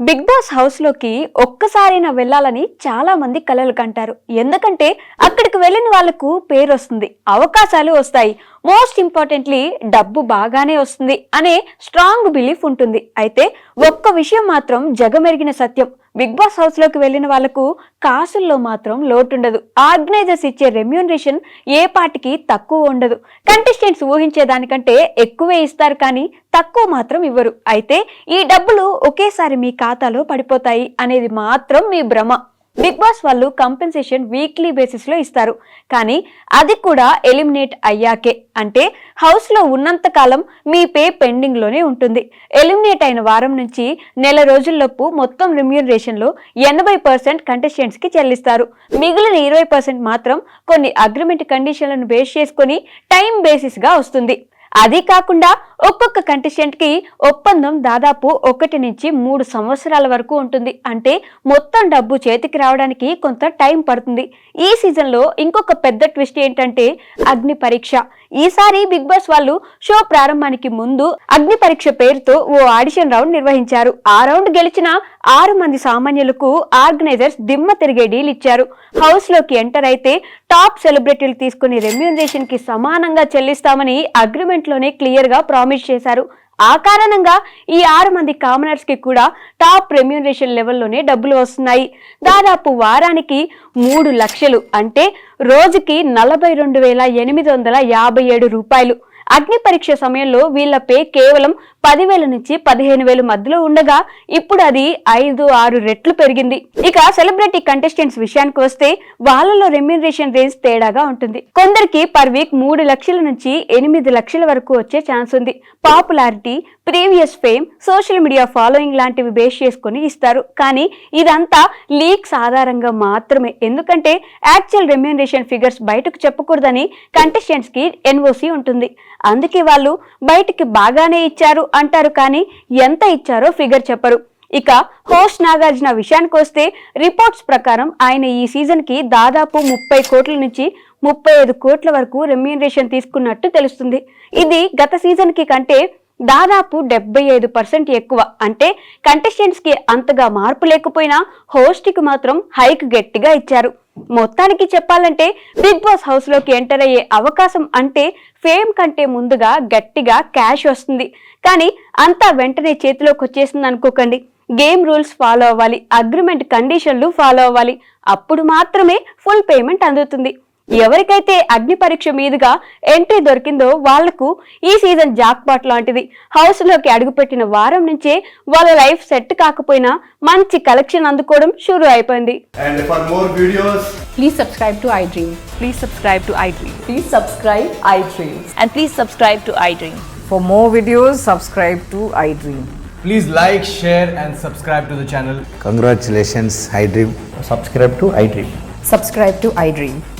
Big boss హౌస్లోకి ఒక్కసారైనా వెళ్ళాలని చాలా మంది కలలు కంటారు. ఎందుకంటే అక్కడికి వెళ్ళిన వాళ్ళకు పేరు వస్తుంది అవకాశాలు వస్తాయి. మోస్ట్ ఇంపార్టెంట్లీ డబ్బు బాగానే వస్తుంది అనే స్ట్రాంగ్ బిలీఫ్ ఉంటుంది. అయితే ఒక్క విషయం మాత్రం జగమెరిగిన సత్యం. బిగ్ బాస్ హౌస్లోకి వెళ్ళిన వాళ్ళకు కాసుల్లో మాత్రం లోటుండదు. ఆర్గనైజర్స్ ఇచ్చే రెమ్యూనరేషన్ ఏ పాటికి తక్కువ ఉండదు. కంటెస్టెంట్స్ ఊహించే దానికంటే ఎక్కువే ఇస్తారు కానీ తక్కువ మాత్రం ఇవ్వరు. అయితే ఈ డబ్బులు ఒకేసారి మీ ఖాతాలో పడిపోతాయి అనేది మాత్రం మీ భ్రమ. బిగ్ బాస్ వాళ్ళు కంపెన్సేషన్ వీక్లీ బేసిస్లో ఇస్తారు. కానీ అది కూడా ఎలిమినేట్ అయ్యాకే. అంటే హౌస్లో ఉన్నంత కాలం మీ పే పెండింగ్లోనే ఉంటుంది. ఎలిమినేట్ అయిన వారం నుంచి నెల రోజుల్లోపు మొత్తం రెమ్యూనరేషన్లో ఎనభై పర్సెంట్ కంటెస్టెంట్స్కి చెల్లిస్తారు. మిగిలిన ఇరవై పర్సెంట్ మాత్రం కొన్ని అగ్రిమెంట్ కండిషన్లను బేస్ చేసుకొని టైం బేసిస్గా వస్తుంది. అది కాకుండా ఒక్కొక్క కంటెస్టెంట్కి ఒప్పందం దాదాపు ఒకటి నుంచి మూడు సంవత్సరాల వరకు ఉంటుంది. అంటే మొత్తం డబ్బు చేతికి రావడానికి కొంత టైం పడుతుంది. ఈ సీజన్లో ఇంకొక పెద్ద ట్విస్ట్ ఏంటంటే అగ్ని పరీక్ష. ఈసారి బిగ్ బాస్ వాళ్ళు షో ప్రారంభానికి ముందు అగ్ని పరీక్ష పేరుతో ఓ ఆడిషన్ రౌండ్ నిర్వహించారు. ఆ రౌండ్ గెలిచిన ఆరు మంది సామాన్యులకు ఆర్గనైజర్స్ దిమ్మ తిరిగే డీల్ ఇచ్చారు. హౌస్లోకి ఎంటర్ అయితే టాప్ సెలబ్రిటీలు తీసుకునే రెమ్యూనరేషన్కి సమానంగా చెల్లిస్తామని అగ్రిమెంట్లోనే క్లియర్గా ప్రామిస్ చేశారు. ఆ కారణంగా ఈ ఆరు మంది కామనర్స్కి కూడా టాప్ రెమ్యూనరేషన్ లెవెల్లోనే డబ్బులు వస్తున్నాయి. దాదాపు వారానికి మూడు లక్షలు అంటే రోజుకి నలభై రెండు వేల ఎనిమిది వందల యాభై ఏడు రూపాయలు. అగ్ని పరీక్ష సమయంలో వీళ్ళ పే కేవలం పదివేల నుంచి పదిహేను వేల మధ్యలో ఉండగా ఇప్పుడు అది ఐదు ఆరు రెట్లు పెరిగింది. ఇక సెలబ్రిటీ కంటెస్టెంట్స్ విషయానికి వస్తే వాళ్ళలో రెమ్యూనరేషన్ రేంజ్ తేడాగా ఉంటుంది. కొందరికి పర్ వీక్ మూడు లక్షల నుంచి ఎనిమిది లక్షల వరకు వచ్చే ఛాన్స్ ఉంది. Popularity previous fame social media following లాంటివి బేస్ చేసుకొని ఇస్తారు. కానీ ఇదంతా లీక్స్ ఆధారంగా మాత్రమే. ఎందుకంటే యాక్చువల్ రెమ్యూనరేషన్ ఫిగర్స్ బయటకు చెప్పకూడదని కంటెస్టెంట్స్కి ఎన్ఓసి ఉంటుంది. అందుకే వాళ్ళు బయటికి బాగానే ఇచ్చారు అంటారు కానీ ఎంత ఇచ్చారో ఫిగర్ చెప్పరు. ఇక హోస్ట్ నాగార్జున విషయానికి వస్తే రిపోర్ట్స్ ప్రకారం ఆయన ఈ సీజన్కి దాదాపు ముప్పై కోట్ల నుంచి ముప్పై ఐదు కోట్ల వరకు రెమ్యూనరేషన్ తీసుకున్నట్టు తెలుస్తుంది. ఇది గత సీజన్కి కంటే దాదాపు డెబ్బై ఐదు పర్సెంట్ ఎక్కువ. అంటే కంటెస్టెంట్స్కి అంతగా మార్పు లేకపోయినా హోస్ట్కి మాత్రం హైక్ గట్టిగా ఇచ్చారు. మొత్తానికి చెప్పాలంటే బిగ్ బాస్ హౌస్లోకి ఎంటర్ అయ్యే అవకాశం అంటే ఫేమ్ కంటే ముందుగా గట్టిగా క్యాష్ వస్తుంది. కానీ అంతా వెంటనే చేతిలోకి వచ్చేసింది అనుకోకండి. గేమ్ రూల్స్ ఫాలో అవ్వాలి. అగ్రిమెంట్ కండిషన్లు ఫాలో అవ్వాలి. అప్పుడు మాత్రమే ఫుల్ పేమెంట్ అందుతుంది. ఎవరికైతే అగ్ని పరీక్ష మీదుగా ఎంట్రీ దొరికిందో వాళ్ళకు ఈ సీజన్ జాక్పాట్ లాంటిది హౌస్లోకి అడుగుపెట్టిన వారం నుంచే వాళ్ళ లైఫ్ సెట్ కాకపోయినా మంచి కలెక్షన్ అందుకోవడం షురు అయిపోయింది And for more videos, Please subscribe to iDream. Please subscribe to iDream. Please subscribe iDream. And please subscribe to iDream. For more videos, subscribe to iDream. please like, share, and subscribe to the channel. Congratulations, iDream. subscribe to iDream. Subscribe to iDream. So subscribe to iDream Media. I